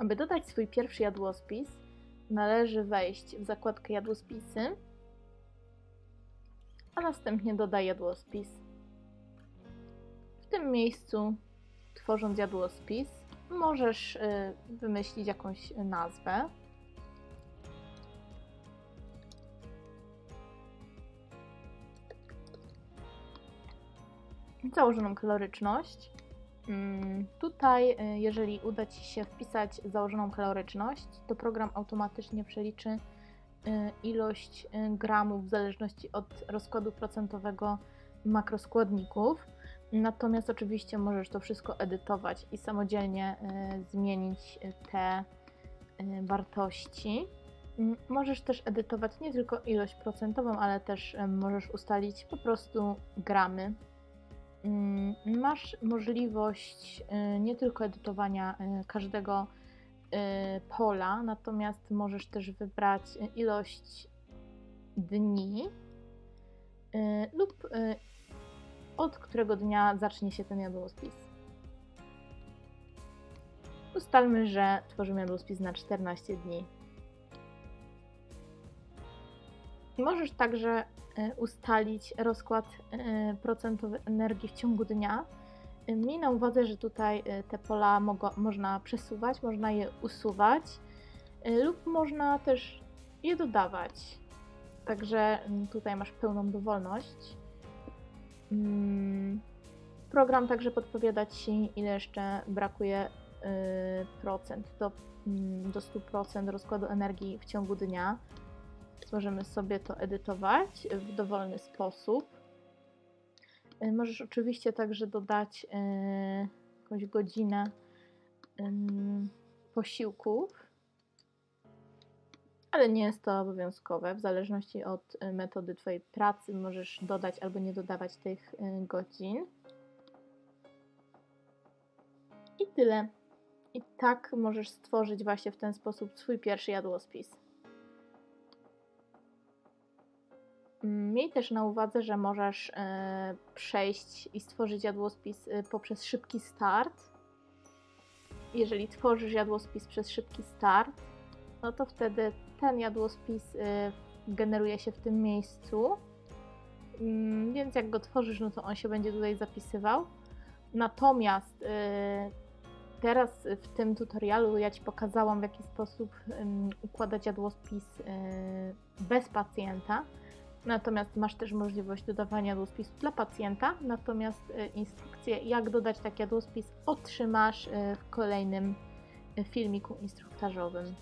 Aby dodać swój pierwszy jadłospis, należy wejść w zakładkę jadłospisy, a następnie dodaj jadłospis. W tym miejscu, tworząc jadłospis, możesz y, wymyślić jakąś nazwę. Założoną kaloryczność. Mm, Tutaj, y, jeżeli uda Ci się wpisać założoną kaloryczność, to program automatycznie przeliczy y, ilość y, gramów w zależności od rozkładu procentowego makroskładników. Natomiast oczywiście możesz to wszystko edytować i samodzielnie zmienić te wartości. Mm, Możesz też edytować nie tylko ilość procentową, ale też możesz ustalić po prostu gramy Masz możliwość y, nie tylko edytowania y, każdego y, pola, natomiast możesz też wybrać ilość dni lub od którego dnia zacznie się ten jadłospis. Ustalmy, że tworzymy jadłospis na 14 dni. Możesz także ustalić rozkład y, procentowy energii w ciągu dnia. Y, Miej na uwadze, że tutaj te pola można przesuwać, można je usuwać lub można też je dodawać. Także tutaj masz pełną dowolność. Mm, Program także podpowiada Ci, ile jeszcze brakuje procent do, mm, do 100% rozkładu energii w ciągu dnia. Możemy sobie to edytować w dowolny sposób. Y, Możesz oczywiście także dodać y, jakąś godzinę posiłków, ale nie jest to obowiązkowe. W zależności od y, metody Twojej pracy możesz dodać albo nie dodawać tych godzin. I tyle. I tak możesz stworzyć właśnie w ten sposób swój pierwszy jadłospis. Miej też na uwadze, że możesz e, przejść i stworzyć jadłospis e, poprzez szybki start. Jeżeli tworzysz jadłospis przez szybki start, no to wtedy ten jadłospis e, generuje się w tym miejscu. Mm, Więc jak go tworzysz, no to on się będzie tutaj zapisywał. Natomiast teraz w tym tutorialu ja Ci pokazałam, w jaki sposób układać jadłospis bez pacjenta. Natomiast masz też możliwość dodawania jadłospisu dla pacjenta, natomiast e, instrukcję, jak dodać taki jadłospis, otrzymasz e, w kolejnym e, filmiku instruktażowym.